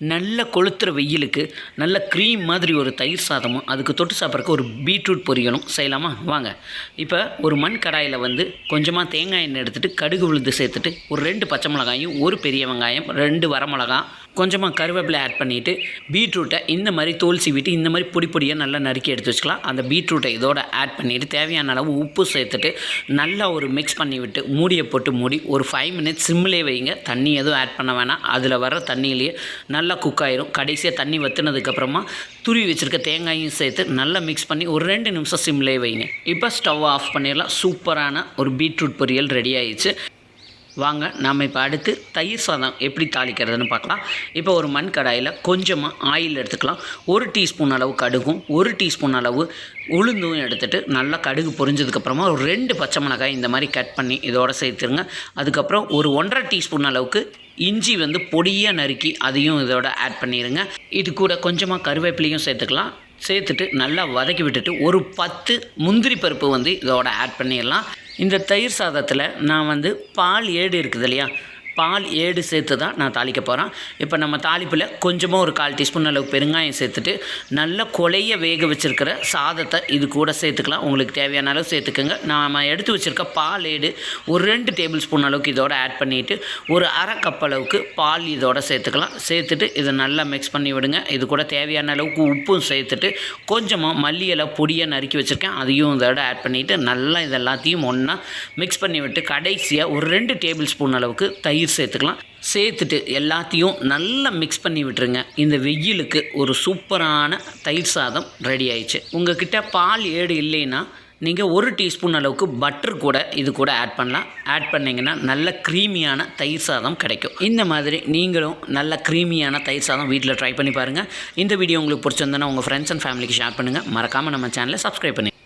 நல்ல கொளுத்துற வெயிலுக்கு நல்ல க்ரீம் மாதிரி ஒரு தயிர் சாதமும் அதுக்கு தொட்டு சாப்பிட்றக்கு ஒரு பீட்ரூட் பொரியலும் செய்யலாமா? வாங்க. இப்போ ஒரு மண் கடாயில் வந்து கொஞ்சமாக தேங்காய் எண்ணெய் எடுத்துகிட்டு கடுகு உளுந்து சேர்த்துட்டு ஒரு ரெண்டு பச்சை மிளகாயும் ஒரு பெரிய வெங்காயம் ரெண்டு வரமிளகாய் கொஞ்சமாக கருவேப்பிலை ஆட் பண்ணிவிட்டு பீட்ரூட்டை இந்த மாதிரி தோல் சீவிட்டு இந்த மாதிரி பொடி பொடியாக நல்லா நறுக்கி எடுத்து வச்சுக்கலாம். அந்த பீட்ரூட்டை இதோட ஆட் பண்ணிவிட்டு தேவையான அளவு உப்பு சேர்த்துட்டு நல்லா ஒரு மிக்ஸ் பண்ணி விட்டு மூடியை போட்டு மூடி ஒரு ஃபைவ் மினிட்ஸ் சிம்மிலே வைங்க. தண்ணி எதுவும் ஆட் பண்ண வேணாம். அதில் வர தண்ணியிலேயே நல்லா குக் ஆயிரும். கடைசியாக தண்ணி வற்றினதுக்கப்புறமா துருவி வச்சுருக்க தேங்காயும் சேர்த்து நல்லா மிக்ஸ் பண்ணி ஒரு ரெண்டு நிமிஷம் சிம்லே வைங்க. இப்போ ஸ்டவ் ஆஃப் பண்ணிடலாம். சூப்பரான ஒரு பீட்ரூட் பொரியல் ரெடி ஆயிடுச்சு. வாங்க நாம் இப்போ அடுத்து தயிர் சாதம் எப்படி தாளிக்கிறதுன்னு பார்க்கலாம். இப்போ ஒரு மண் கடாயில் கொஞ்சமாக ஆயில் எடுத்துக்கலாம். ஒரு டீஸ்பூன் அளவு கடுகும் ஒரு டீஸ்பூன் அளவு உளுந்தும் எடுத்துகிட்டு நல்லா கடுகு பொரிஞ்சதுக்கப்புறமா ஒரு ரெண்டு பச்சை மிளகாய் இந்த மாதிரி கட் பண்ணி இதோட சேர்த்துருங்க. அதுக்கப்புறம் ஒரு ஒன்றரை டீஸ்பூன் அளவுக்கு இஞ்சி வந்து பொடியாக நறுக்கி அதையும் இதோட ஆட் பண்ணிடுங்க இது கூட கொஞ்சமாக கருவேப்பிலையும் சேர்த்துக்கலாம். சேர்த்துட்டு நல்லா வதக்கி விட்டுட்டு ஒரு பத்து முந்திரி பருப்பு வந்து இதோட ஆட் பண்ணிடலாம். இந்த தயிர் சாதத்தில் நான் வந்து பால் ஏடு இருக்குது இல்லையா பால் ஏடு சேர்த்து தான் நான் தாளிக்க போகிறேன் இப்போ நம்ம தாளிப்பில் கொஞ்சமாக ஒரு கால் டீஸ்பூன் அளவு பெருங்காயம் சேர்த்துட்டு நல்ல கொலைய வேக வச்சுருக்கிற சாதத்தை இது கூட சேர்த்துக்கலாம். உங்களுக்கு தேவையான அளவு சேர்த்துக்கோங்க. நாம் எடுத்து வச்சுருக்க பால் ஏடு ஒரு ரெண்டு டேபிள் ஸ்பூன் அளவுக்கு இதோட ஆட் பண்ணிவிட்டு ஒரு அரை கப் அளவுக்கு பால் இதோட சேர்த்துக்கலாம். சேர்த்துட்டு இதை நல்லா மிக்ஸ் பண்ணி விடுங்க. இது கூட தேவையான அளவுக்கு உப்பும் சேர்த்துட்டு கொஞ்சமாக மல்லி பொடியாக நறுக்கி வச்சுருக்கேன். அதையும் இதோட ஆட் பண்ணிவிட்டு நல்லா இதெல்லாத்தையும் ஒன்றா மிக்ஸ் பண்ணி விட்டு கடைசியாக ஒரு ரெண்டு டேபிள் ஸ்பூன் அளவுக்கு தயிர் சேர்த்துக்கலாம். சேர்த்துட்டு எல்லாத்தையும் நல்லா மிக்ஸ் பண்ணி விட்டுருங்க. இந்த வெயிலுக்கு ஒரு சூப்பரான தயிர் சாதம் ரெடி ஆயிடுச்சு. உங்ககிட்ட பால் ஏடு இல்லைன்னா நீங்கள் ஒரு டீஸ்பூன் அளவுக்கு பட்டர் கூட இது கூட ஆட் பண்ணலாம். ஆட் பண்ணிங்கன்னா நல்ல க்ரீமியான தயிர் சாதம் கிடைக்கும். இந்த மாதிரி நீங்களும் நல்ல க்ரீமியான தயிர் சாதம் வீட்டில் ட்ரை பண்ணி பாருங்கள் இந்த வீடியோ உங்களுக்கு பிடிச்சிருந்தனா உங்கள் ஃப்ரெண்ட்ஸ் அண்ட் ஃபேமிலிக்கு ஷேர் பண்ணுங்கள் மறக்காமல் நம்ம சேனலை சப்ஸ்கிரைப் பண்ணி